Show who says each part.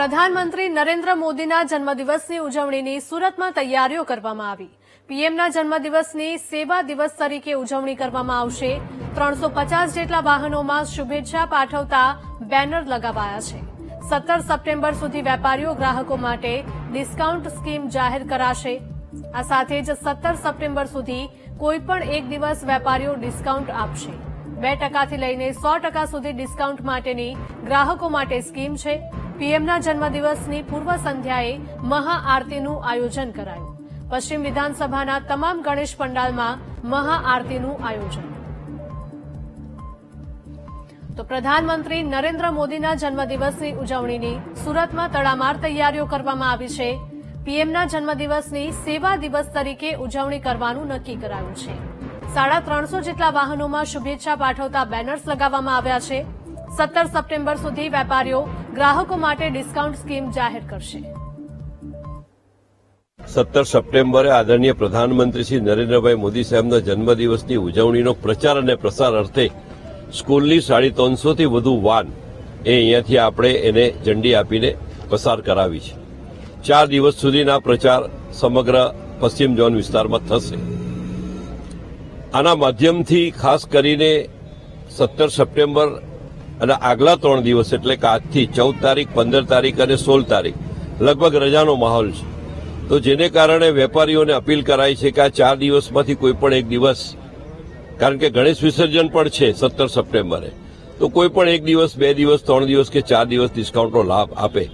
Speaker 1: પ્રધાનમંત્રી નરેન્દ્ર મોદીના જન્મદિવસની ઉજવણીની સુરતમાં તૈયારીઓ કરવામાં આવી. પીએમના જન્મદિવસની સેવા દિવસ તરીકે ઉજવણી કરવામાં આવશે. ત્રણસો પચાસ જેટલા વાહનોમાં શુભેચ્છા પાઠવતા બેનર લગાવાયા છે. સત્તર સપ્ટેમ્બર સુધી વેપારીઓ ગ્રાહકો માટે ડિસ્કાઉન્ટ સ્કીમ જાહેર કરાશે. આ સાથે જ સત્તર સપ્ટેમ્બર સુધી કોઈપણ એક દિવસ વેપારીઓ ડિસ્કાઉન્ટ આપશે. બે ટકાથી લઈને સો ટકા સુધી ડિસ્કાઉન્ટ માટેની ગ્રાહકો માટે સ્કીમ છે. પીએમના જન્મદિવસની પૂર્વ સંધ્યાએ મહાઆરતીનું આયોજન કરાયું. પશ્ચિમ વિધાનસભાના તમામ ગણેશ પંડાલમાં મહાઆરતીનું આયોજન. તો પ્રધાનમંત્રી નરેન્દ્ર મોદીના જન્મદિવસની ઉજવણીની સુરતમાં તડામાર તૈયારીઓ કરવામાં આવી છે. પીએમના જન્મદિવસની સેવા દિવસ તરીકે ઉજવણી કરવાનું નક્કી કરાયું છે. સાડા ત્રણસો જેટલા વાહનોમાં શુભેચ્છા પાઠવતા બેનર્સ લગાવવામાં આવ્યા છે. સત્તર સપ્ટેમ્બર સુધી વેપારીઓ ગ્રાહકો માટે ડિસ્કાઉન્ટ સ્કીમ જાહેર કરશે.
Speaker 2: સત્તર સપ્ટેમ્બરે આદરણીય પ્રધાનમંત્રી શ્રી નરેન્દ્રભાઈ મોદી સાહેબના જન્મદિવસની ઉજવણીનો પ્રચાર અને પ્રસાર અર્થે સ્કૂલની સાડી ત્રણસોથી વધુ વાન એ અહીંયાથી આપણે એને ઝંડી આપીને પસાર કરાવી છે. ચાર દિવસ સુધીના પ્રચાર સમગ્ર પશ્ચિમ ઝોન વિસ્તારમાં થશે. આના માધ્યમથી ખાસ કરીને સત્તર સપ્ટેમ્બર અને આગલા ત્રણ દિવસ એટલે કે આજથી ચૌદ તારીખ, પંદર તારીખ અને સોળ તારીખ લગભગ રજાનો માહોલ છે. તો જેને કારણે વેપારીઓને અપીલ કરાઈ છે કે આ ચાર દિવસમાંથી કોઈ પણ એક દિવસ, કારણ કે ગણેશ વિસર્જન પણ છે સત્તર સપ્ટેમ્બરે, તો કોઈ પણ એક દિવસ, બે દિવસ, ત્રણ દિવસ કે ચાર દિવસ ડિસ્કાઉન્ટનો લાભ આપે.